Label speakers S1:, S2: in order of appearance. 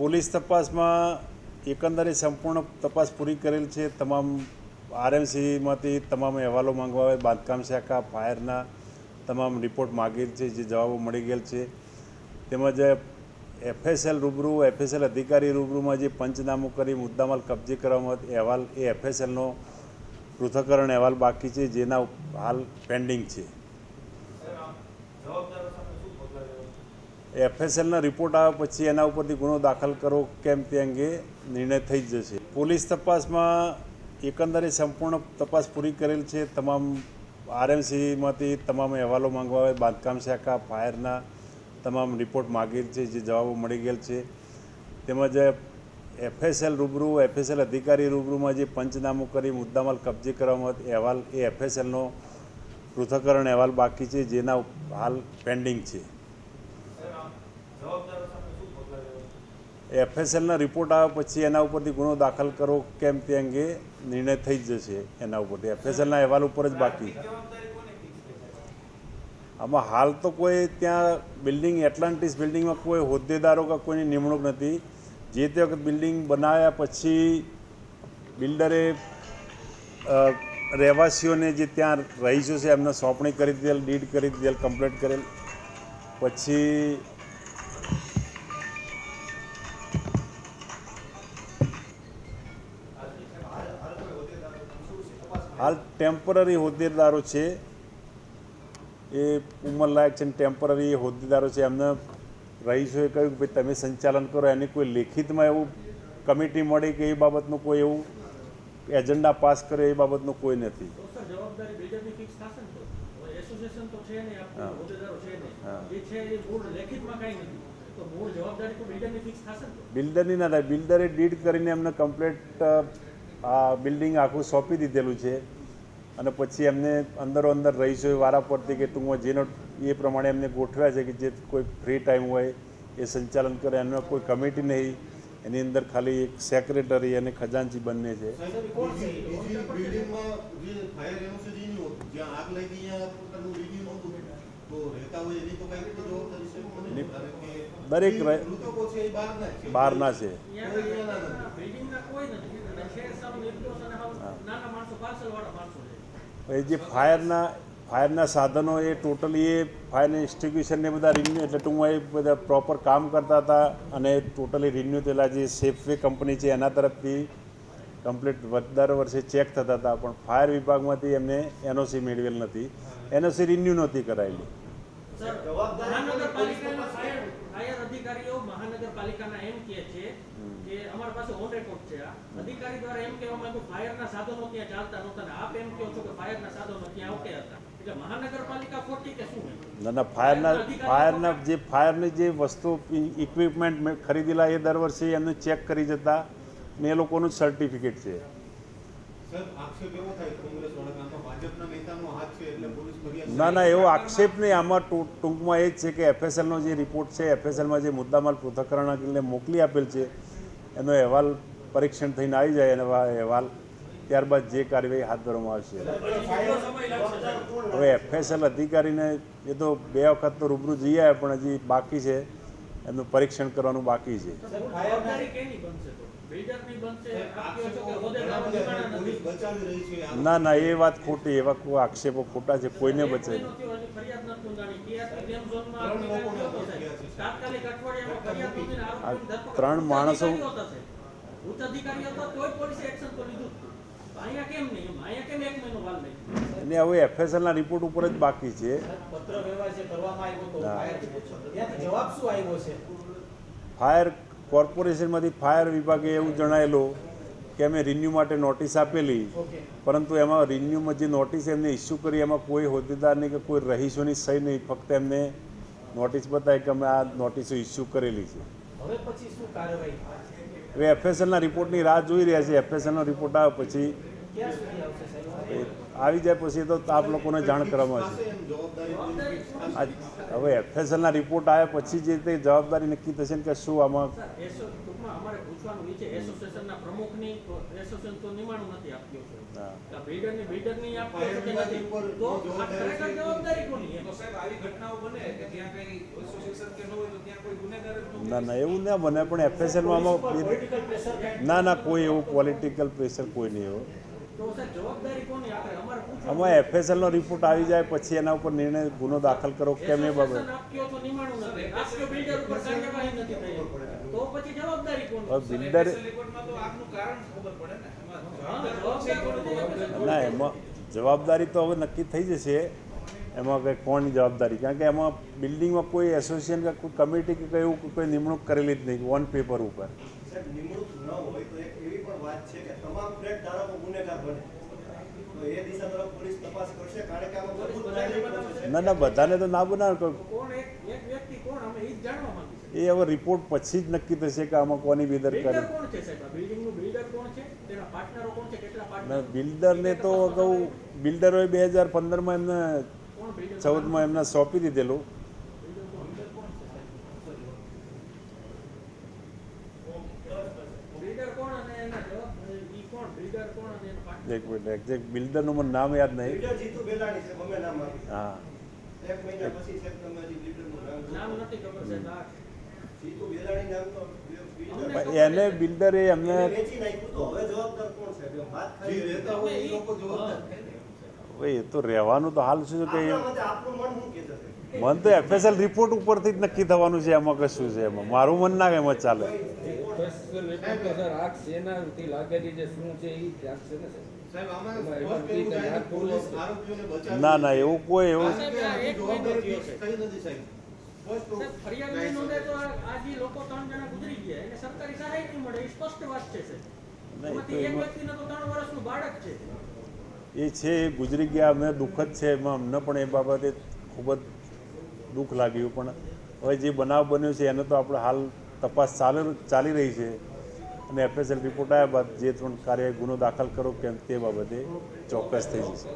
S1: Police તપાસમાં એકંદરે સંપૂર્ણ તપાસ પૂરી કરેલ છે. તમામ આરએમસીમાંથી તમામ અહેવાલો માંગવા આવે, બાંધકામ શાખા, ફાયરના તમામ રિપોર્ટ માગેલ છે, જે જવાબો મળી ગયેલ છે. તેમજ એફએસએલ રૂબરૂ, એફએસએલ અધિકારી રૂબરૂમાં જે પંચનામું કરી, મુદ્દામાલ કબજે કરવામાં અહેવાલ, એ એફએસએલનો પૃથ્થકરણ અહેવાલ બાકી છે, જેના હાલ પેન્ડિંગ છે. એફએસએલના રિપોર્ટ આવે પછી એના ઉપરથી ગુનો દાખલ કરો કેમ તે અંગે નિર્ણય થઈ જશે. પોલીસ તપાસમાં એકંદરે સંપૂર્ણ તપાસ પૂરી કરેલ છે. તમામ આરએમસીમાંથી તમામ અહેવાલો માંગવા આવે, બાંધકામ શાખા, ફાયરના તમામ રિપોર્ટ માગેલ છે, જે જવાબો મળી ગયેલ છે. તેમજ એફએસએલ રૂબરૂ, એફએસએલ અધિકારી રૂબરૂમાં જે પંચનામું કરી મુદ્દામાલ કબજે કરવામાં આવ્યો અહેવાલ, એ એફએસએલનો પૃથ્થકરણ અહેવાલ બાકી છે, જેના હાલ પેન્ડિંગ છે. એફએસએલના રિપોર્ટ આવે પછી એના ઉપરથી ગુનો દાખલ કરો કેમ તે અંગે નિર્ણય થઈ જ જશે એના ઉપરથી. એફએસએલના અહેવાલ ઉપર જ બાકી. આમાં હાલ તો કોઈ ત્યાં બિલ્ડિંગ એટલાન્ટિસ બિલ્ડિંગમાં કોઈ હોદ્દેદારો કે કોઈની નિમણૂક નથી. જે તે વખત બિલ્ડિંગ બનાવ્યા પછી બિલ્ડરે રહેવાસીઓને જે ત્યાં રહીશો છે એમને સોંપણી કરી દીધેલ ડીડ કરી દીધેલ કમ્પ્લીટ કરેલ. પછી હાલ ટેમ્પરરી હોદ્દેદારો છે. એ ઉંમરલાયક છે ને ટેમ્પરરી હોદ્દેદારો છે. એમને રહીશોએ કહ્યું કે ભાઈ તમે સંચાલન કરો. એની કોઈ લેખિતમાં એવું કમિટી મળી કે એ બાબતનું કોઈ એવું એજન્ડા પાસ કરે એ બાબતનું કોઈ નથી.
S2: બિલ્ડરની ના
S1: થાય. બિલ્ડરે ડીડ કરીને એમને કમ્પ્લીટ આ બિલ્ડિંગ આખું સોંપી દીધેલું છે. અને પછી એમને અંદરો અંદર રહીશો વારા પરથી કે ટૂંકમાં જેનો એ પ્રમાણે એમને ગોઠવ્યા છે કે જે કોઈ ફ્રી ટાઈમ હોય એ સંચાલન કરે. એનો કોઈ કમિટી નહીં. એની અંદર ખાલી એક સેક્રેટરી અને ખજાનચી બંને છે. દરેક
S3: એ બહારના છે.
S1: એ જે ફાયરના ફાયરના સાધનો એ ટોટલી એ ફાયર ઇન્સ્ટિટ્યુશન ને બધા રિન્યુ એટલે ટૂંકમાં એ બધા પ્રોપર કામ કરતા હતા અને ટોટલી રિન્યુ થયેલા જે સેફવે કંપની છે એના તરફથી કમ્પ્લીટ દર વર્ષે ચેક થતા હતા પણ ફાયર વિભાગમાંથી એમને એનઓસી મેળવેલ નથી. એનઓસી રિન્યુ નહોતી કરાયેલી.
S2: મહાનગરપાલિકાના ફાયર ફાયર અધિકારીઓ મહાનગરપાલિકાના એમ કહે છે કે અમારા પાસે ઓન રેકોર્ડ છે આ. અધિકારી દ્વારા એમ કહેવામાં આવ્યું ફાયરના સાધનો ત્યાં ચાલતા નહોતા ને આપ એમ કહો છો કે ફાયરના સાધનો ત્યાં ઓકે હતા. એટલે મહાનગરપાલિકા ખોટી કે શું
S1: ના ના ફાયરના ફાયરના જે ફાયરની જે વસ્તુ ઇક્વિપમેન્ટ ખરીદેલા એ દર વર્ષે એમને ચેક કરી જતા ને એ લોકોનું સર્ટિફિકેટ છે. ના ના એવો આક્ષેપ નહીં. આમાં ટૂંકમાં એ જ છે કે એફએસએલનો જે રિપોર્ટ છે એફએસએલમાં જે મુદ્દામાલ પૃથ્થકરણને મોકલી આપેલ છે એનો અહેવાલ પરીક્ષણ થઈને આવી જાય એનો અહેવાલ, ત્યારબાદ જે કાર્યવાહી હાથ ધરવામાં આવશે. હવે એફએસએલ અધિકારીને એ તો બે વખત તો રૂબરૂ જઈ આવ્યા, પણ હજી બાકી છે. એનું પરીક્ષણ કરવાનું બાકી છે. ના ના, એ વાત ખોટી, એવા કોઈ આક્ષેપો ખોટા છે, કોઈને બચે ત્રણ માણસો-? અને હવે એફએસએલના રિપોર્ટ ઉપર જ બાકી છે.
S4: ફાયર
S1: કોર્પોરેશનમાંથી ફાયર વિભાગે એવું જણાયેલું કે અમે રિન્યુ માટે નોટિસ આપેલી પરંતુ એમાં રિન્યુમાં જે નોટિસ એમને ઇસ્યુ કરી એમાં કોઈ હોદ્દેદારની કે કોઈ રહીશોની સહી નહીં ફક્ત એમને નોટિસ બતાવી કે અમે આ નોટિસો ઇસ્યુ કરેલી છે.
S4: હવે
S1: એફએસએલના રિપોર્ટની રાહ જોઈ રહ્યા છે એફએસએલનો રિપોર્ટ આવે પછી આવી જાય પછી તો આપ લોકોને જાણ કરવામાં આવશે. હવે એફએસએલના રિપોર્ટ આવ્યા પછી જે તે જવાબદારી નક્કી થશે ને કે શું આમાં હા.
S5: ન હોય તો ત્યાં કોઈ ગુનેગાર જ ન
S1: એવું ના બને પણ એફએસએલમાં ના ના કોઈ એવું પોલિટિકલ પ્રેશર કોઈ નહીં એવું
S2: તો સાહેબ જવાબદારી કોની આપણે અમારે પૂછવાનું
S1: આમાં એફએસએલનો રિપોર્ટ આવી જાય પછી એના ઉપર નિર્ણય ગુનો દાખલ કરો કેમ એ બાબત?
S2: બિલ્ડર ઉપર કાર્યવાહી નથી થઈ તો પછી જવાબદારી કોની?
S1: હવે બિલ્ડર
S5: રિપોર્ટમાં તો આગનું કારણ ખબર પડે ને. એમાં
S2: હા,
S5: જવાબદાર કોણ છે?
S2: જવાબદાર કોણ છે?
S1: ના એમાં જવાબદારી તો હવે નક્કી થઈ જશે. એમાં કંઈ કોની જવાબદારી? કારણ કે એમાં બિલ્ડિંગમાં કોઈ એસોસિએશન કે કોઈ કમિટી કે કયું એવું કોઈ નિમણૂક કરેલી જ નહીં ઓન પેપર ઉપર.
S6: ન હોય તો એક એવી પણ વાત છે કે તમામ ફ્લેટ ધારકો ગુનેગાર બને. તો એ દિશા તરફ પોલીસ તપાસ કરશે કારણ કે આમાં
S2: પોલીસ
S6: બધું
S2: બધાને
S6: ચાલી રહ્યું છે.
S1: ના ના બધાને તો ના બનાવે. કોઈ
S2: કોણ એક એક વ્યક્તિ કોણ? અમે એ જ જાણવા માંગીએ છીએ.
S1: એ હવે રિપોર્ટ પછી જ નક્કી થશે કે આમાં કોની
S2: બિલ્ડર
S1: બેદરકારી
S2: કોણ છે સાહેબ? આ બિલ્ડિંગનું બિલ્ડર કોણ છે? તેના પાર્ટનરો કોણ છે? કેટલા
S1: ના બિલ્ડરને તો અગાઉ બિલ્ડરોએ બે હજાર પંદરમાં એમને ચૌદમાં એમને સોંપી દીધેલું.
S2: બિલ્ડર કોણ અને એના જવાબ ઈ કોણ બિલ્ડર કોણ અને એના પાર્ટનર
S1: એક મિનિટ એક્ઝેક્ટ બિલ્ડરનું મને નામ યાદ નહીં.
S6: બિલ્ડર જીતુ બેલાણી છે ગમે નામ આપી
S1: હા.
S6: એને મહિના પછી સાહેબ તમે હજી બિલ્ડરનું નામ
S2: નામ
S6: જોશો.
S2: નથી ખબર સાહેબ આ.
S6: જીતુ બેલાણી નામ તો બિલ્ડર
S1: એને બિલ્ડરે એમને
S3: હોય એ
S1: તો રહેવાનું તો હાલ શું છે કે
S6: મન
S1: તો એફએસએલ રિપોર્ટ ઉપરથી જ નક્કી થવાનું છે એમાં કશું છે એમાં. મારું મન ના એમાં ચાલે.
S7: જ ને
S1: ના ના એવું કોઈ એવું
S2: સરકારી સહાય નહીં મળે એ સ્પષ્ટ વાત છે સાહેબ.
S1: નહીં, તો
S2: એમાંથી એક
S1: એમાં-
S2: વ્યક્તિને તો ત્રણ વર્ષનું બાળક છે.
S1: એ છે એ ગુજરી ગયા, અમને દુઃખ જ છે, એમાં અમને પણ એ બાબતે ખૂબ જ દુઃખ લાગ્યું. પણ હવે જે બનાવ બન્યો છે, એને તો આપણે હાલ તપાસ ચાલુ, ચાલી રહી છે. અને એફએસએલ રિપોર્ટ આવ્યા બાદ જે પણ કાર્ય ગુનો દાખલ કરો કેમ તે બાબતે ચોક્કસ થઈ જશે.